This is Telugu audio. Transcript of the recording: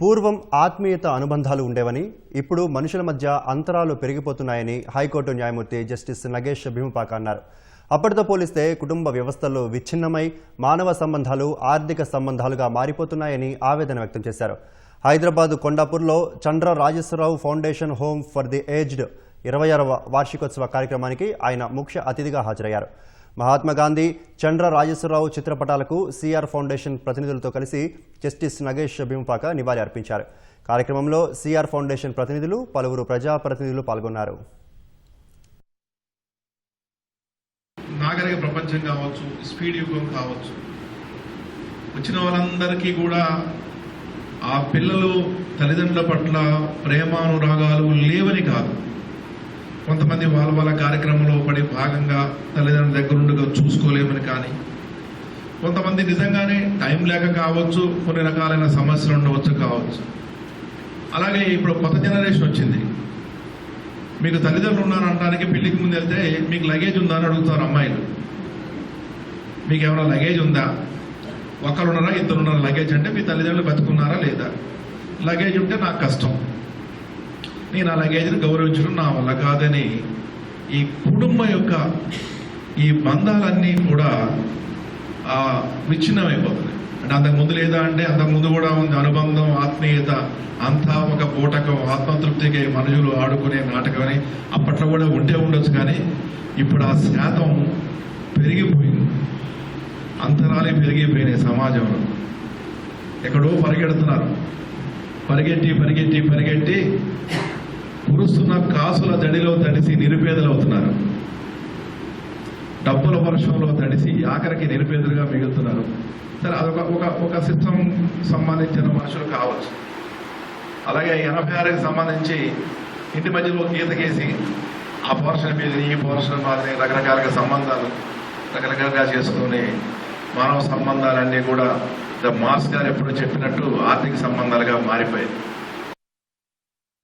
పూర్వం ఆత్మీయత అనుబంధాలు ఉండేవని ఇప్పుడు మనుషుల మధ్య అంతరాలు పెరిగిపోతున్నాయని హైకోర్టు న్యాయమూర్తి జస్టిస్ నగేష్ భీముపాక అన్నారు. అప్పటితో పోలిస్తే కుటుంబ వ్యవస్థలు విచ్ఛిన్నమై మానవ సంబంధాలు ఆర్థిక సంబంధాలుగా మారిపోతున్నాయని ఆవేదన వ్యక్తం చేశారు. Hyderabad కొండాపూర్లో Chandra Rajeshwara Rao foundation home for the aged ఇరవై ఆరవ వార్షికోత్సవ కార్యక్రమానికి ఆయన ముఖ్య అతిథిగా హాజరయ్యారు. మహాత్మా గాంధీ చంద్ర రాజేశ్వరరావు చిత్రపటాలకు సిఆర్ ఫౌండేషన్ ప్రతినిధులతో కలిసి జస్టిస్ నగేష్ భీముపాక నివాళి అర్పించారు. కార్యక్రమంలో సిఆర్ ఫౌండేషన్ ప్రతినిధులు పలువురు ప్రజాప్రతినిధులు పాల్గొన్నారు. నాగరిక ప్రపంచం కావచ్చు స్పీడ్ యుగం కావచ్చు. వచ్చిన వాళ్ళందరికీ కూడా ఆ పిల్లలు తల్లిదండ్రుల పట్ల ప్రేమానురాగాలు లేవని కాదు. కొంతమంది వాళ్ళ వాళ్ళ కార్యక్రమంలో పడి భాగంగా తల్లిదండ్రుల దగ్గరుండగా చూసుకోలేమని కానీ కొంతమంది నిజంగానే టైం లేక కావచ్చు కొన్ని రకాలైన సమస్యలు ఉండవచ్చు కావచ్చు. అలాగే ఇప్పుడు కొత్త జనరేషన్ వచ్చింది. మీకు తల్లిదండ్రులు ఉన్నారంటానికి పెళ్ళికి ముందు వెళ్తే మీకు లగేజ్ ఉందా అని అడుగుతారు అమ్మాయిలు. మీకు ఏమైనా లగేజ్ ఉందా? ఒకరు ఉన్నారా ఇద్దరు ఉన్నారా లగేజ్ అంటే మీ తల్లిదండ్రులు బతుకున్నారా లేదా? లగేజ్ ఉంటే నాకు కష్టం. నేను ఆ లగేజ్ని గౌరవించడం నా వల్ల కాదని ఈ కుటుంబం యొక్క ఈ బంధాలన్నీ కూడా ఆ, విచ్ఛిన్నమైపోతున్నాయి. అంటే అంతకు ముందు లేదా అంటే అంతకు ముందు కూడా ఉంది అనుబంధం ఆత్మీయత అంతా ఒక పూటకం ఆత్మతృప్తికి మనుషులు ఆడుకునే నాటకమని అప్పట్లో కూడా ఉంటే ఉండొచ్చు కానీ ఇప్పుడు ఆ శాతం పెరిగిపోయింది. అంతరాలే పెరిగిపోయినాయి సమాజంలో. ఎక్కడో పరిగెడుతున్నారు. పరిగెట్టి పరిగెట్టి పరిగెట్టి కాసుల తడిసి నిరుపేదలు అవుతున్నారు. డబ్బుల వర్షంలో తడిసి ఆఖరికి నిరుపేదలుగా మిగులుతున్నారు. సరే అదొక ఒక ఒక సిస్టమ్ సంబంధించిన మనుషులు కావచ్చు. అలాగే ఎనభై ఆరుకి సంబంధించి ఇంటి మధ్యలో గీత గీసి ఆ పోర్షన్ మీద ఈ పోర్షన్ మాదిరి రకరకాలుగా సంబంధాలు రకరకాలుగా చేసుకుని మానవ సంబంధాలన్నీ కూడా ద మాస్ గారు ఎప్పుడు చెప్పినట్టు ఆర్థిక సంబంధాలుగా మారిపోయాయి.